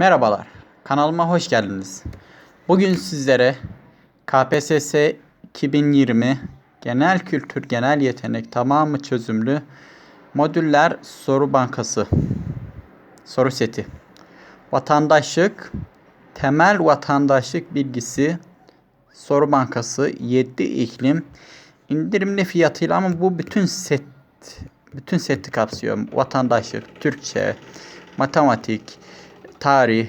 Merhabalar, kanalıma hoş geldiniz. Bugün sizlere KPSS 2020 Genel Kültür Genel Yetenek tamamı çözümlü modüller soru bankası soru seti. Vatandaşlık, temel vatandaşlık bilgisi soru bankası 7 iklim indirimli fiyatıyla ama bu bütün set bütün seti kapsıyor. Vatandaşlık, Türkçe, matematik, tarih,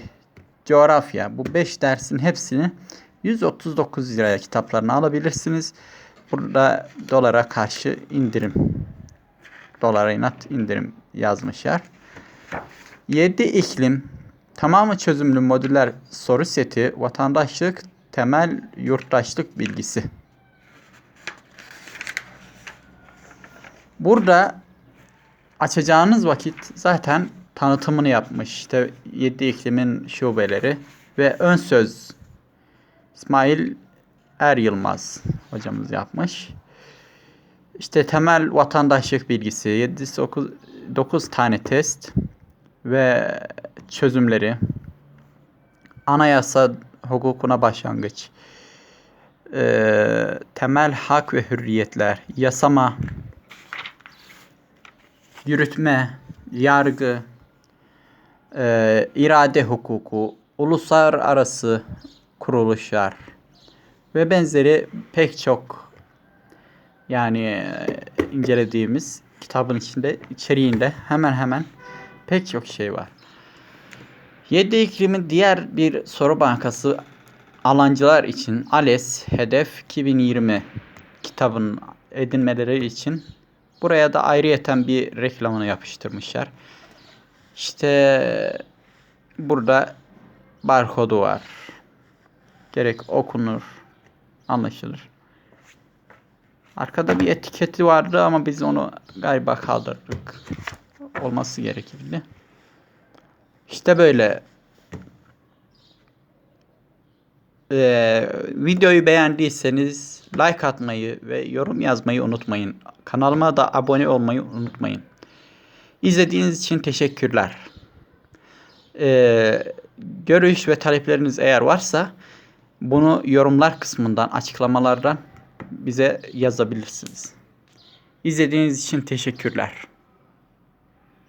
coğrafya bu 5 dersin hepsini 139 liraya kitaplarını alabilirsiniz. Burada dolara karşı indirim. Dolara inat indirim yazmışlar. 7 iklim tamamı çözümlü modüler soru seti vatandaşlık temel yurttaşlık bilgisi. Burada açacağınız vakit zaten tanıtımını yapmış. İşte 7 iklimin şubeleri ve ön söz İsmail Er Yılmaz hocamız yapmış. İşte temel vatandaşlık bilgisi 7 9, 9 tane test ve çözümleri anayasa hukukuna başlangıç e, temel hak ve hürriyetler yasama yürütme yargı e, irade hukuku uluslararası kuruluşlar ve benzeri pek çok yani e, incelediğimiz kitabın içinde içeriğinde hemen hemen pek çok şey var. 7 iklimin diğer bir soru bankası alancılar için ALES Hedef 2020 kitabın edinmeleri için buraya da ayrıyeten bir reklamını yapıştırmışlar. İşte burada barkodu var. Gerek okunur, anlaşılır. Arkada bir etiketi vardı ama biz onu galiba kaldırdık. Olması gerekirdi. İşte böyle. Ee, videoyu beğendiyseniz like atmayı ve yorum yazmayı unutmayın. Kanalıma da abone olmayı unutmayın. İzlediğiniz için teşekkürler. Ee, görüş ve talepleriniz eğer varsa bunu yorumlar kısmından, açıklamalardan bize yazabilirsiniz. İzlediğiniz için teşekkürler.